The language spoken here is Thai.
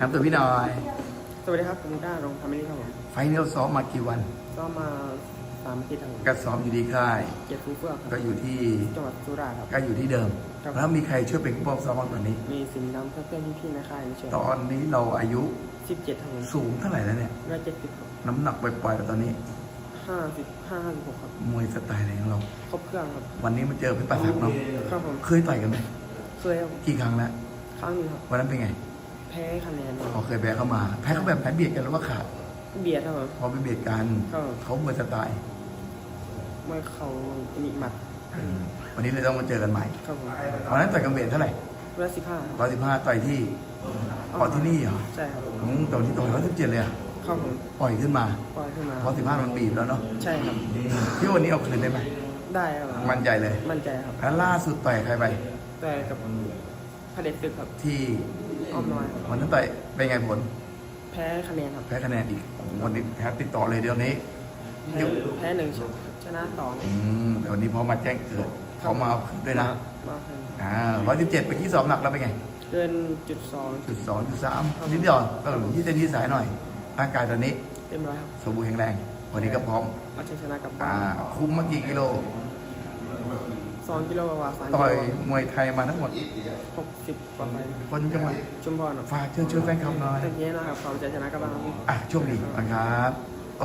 ครับตัวพี่หน่อย สวัสดีครับผมก้ารงทำไม่ได้ครับผมไฟล์นี้เราซ้อมมากี่วันก็มาสามอาทิตย์ครับผมก็ซ้อมอยู่ที่ค่ายเกียรติฟูเฟื่องคก็รับอยู่ที่จังหวัดสุราษฎร์ครับ ก็อยู่ที่เดิม ครับ แล้วมีใครช่วยเป็นผู้ปกครองซ้อมบ้างตอนนี้ มีสินดำเพื่อนๆพี่ๆในค่ายมาช่วยตอนนี้เราอายุสิบเจ็ดครับผมสูงเท่าไหร่แล้วเนี่ย ร้อยเจ็ดสิบน้ำหนักปล่อยๆแล้วตอนนี้ ห้าสิบห้าห้าสิบหกครับมวยสไตล์อะไรของเรา ครบเครื่องครับวันนี้มาเจอพี่ประสักดิ์เนาะ ครับผมเคยต่อยกันไหม เคยครับกี่ครั้งแล้ว ครั้งหนึงครับ วันนั้นเป็นไง แพ้คะแนนคพรัอบเคยแพ้เข้ามา แพ้เขาแบบแพ้เบียดกันหรือว่าขาดเบียดครับผม พอไปเบียดกันครับ เขามวยสไตล์เมื่อเขามีหมัดวันนี้เลยต้องมาเจอกันใหม่ครับผมวันนั้นต่อยกันเวทเท่าไหร่ร้อยสิบห้าร้อยสิบห้าต่อยที่ต่อที่นี่เหรอใช่ครับอืมตอนที่ต่อยร้อยสิบเจ็ดเลยอะครับผมปล่อยขึ้นมาปล่อยขึ้นมา เพราะสิบห้ามันบีบแล้วเนาะใช่ครับที่วันนี้เอาคืนได้ไหมได้ครับผมมั่นใจเลย มั่นใจครับแล้วล่าสุดต่อยใครไปแต่กับ พระเด็จศึกครับที่อ้อมน้อยครับวันนั้นต่อยเป็นไงผล แพ้คะแนนครับแพ้คะแนนอีกวันนี้แพ้ติดต่อเลยเดี๋ยวนี้ แพ้แพ้หนึ่งชนะสองอืมแต่วันนี้พอมาแจ้งเกิดเขามาเอาคืนด้วยนะมากขึ้นอ่าร้อยสิบเจ็ดไปที่สอบหนักแล้วเป็นไงเกินจุดสองจุดสองจุดสามนิดเดียวก็ที่เส้นที่สายหน่อยร่างกายตอนนี้เต็มร้อยครับสมบูรณ์แข็งแรง วันนี้ก็พร้อมเอาชัยชนะกลับบ้าอ่าน คุ้มมากี่กิโล สองกิโลกว่าสามต่อยมวยไทยมาทั้งหมด หกสิบกว่าไปคนจังหวัดชุมพรครับฝากเชิญชวนแฟนคลับหน่อยแต่ทีนี้นะครับเขาจะชนะกลับบ้านครับ อะโชคดีนะครับ